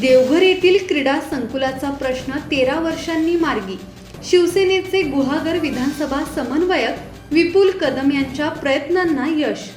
देवघर येथील क्रीडा संकुलाचा प्रश्न तेरा वर्षांनी मार्गी. शिवसेनेचे गुहागर विधानसभा समन्वयक विपुल कदम यांच्या प्रयत्नांना यश.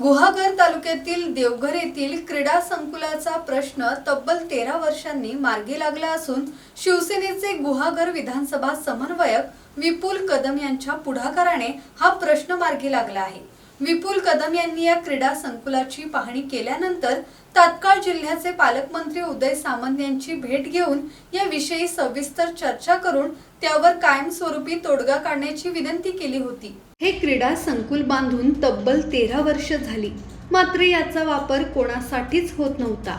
गुहागर तालुक्यातील देवघर येथील क्रीडा संकुलाचा प्रश्न तब्बल तेरा वर्षांनी मार्गी लागला असून शिवसेनेचे गुहागर विधानसभा समन्वयक विपुल कदम यांच्या पुढाकाराने हा प्रश्न मार्गी लागला आहे. विपुल कदम यांनी या क्रीडा संकुलाची पाहणी केल्यानंतर तात्काळ जिल्ह्याचे पालकमंत्री उदय सामंत यांची भेट घेऊन याविषयी सविस्तर चर्चा करून त्यावर कायमस्वरूपी तोडगा काढण्याची विनंती केली होती. हे क्रीडा संकुल बांधून तब्बल तेरा वर्ष झाली. मात्र याचा वापर कोणासाठीच होत नव्हता.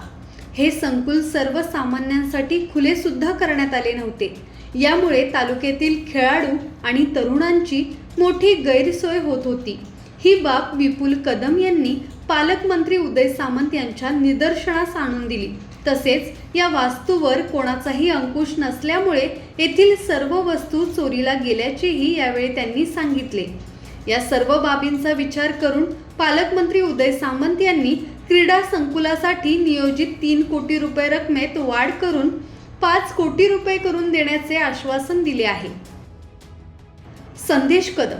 हे संकुल सर्वसामान्यांसाठी खुले सुद्धा करण्यात आले नव्हते. यामुळे तालुक्यातील खेळाडू आणि तरुणांची मोठी गैरसोय होत होती. ही बाब विपुल कदम यांनी पालकमंत्री उदय सामंत यांच्या निदर्शनास आणून दिली. तसेच या वास्तूवर कोणाचाही अंकुश नसल्यामुळे येथील सर्व वस्तू चोरीला गेल्याचेही यावेळी त्यांनी सांगितले. या सर्व बाबींचा विचार करून पालकमंत्री उदय सामंत यांनी क्रीडा संकुलासाठी नियोजित तीन कोटी रुपये रकमेत वाढ करून पाच कोटी रुपये करून देण्याचे आश्वासन दिले आहे. संदेश कदम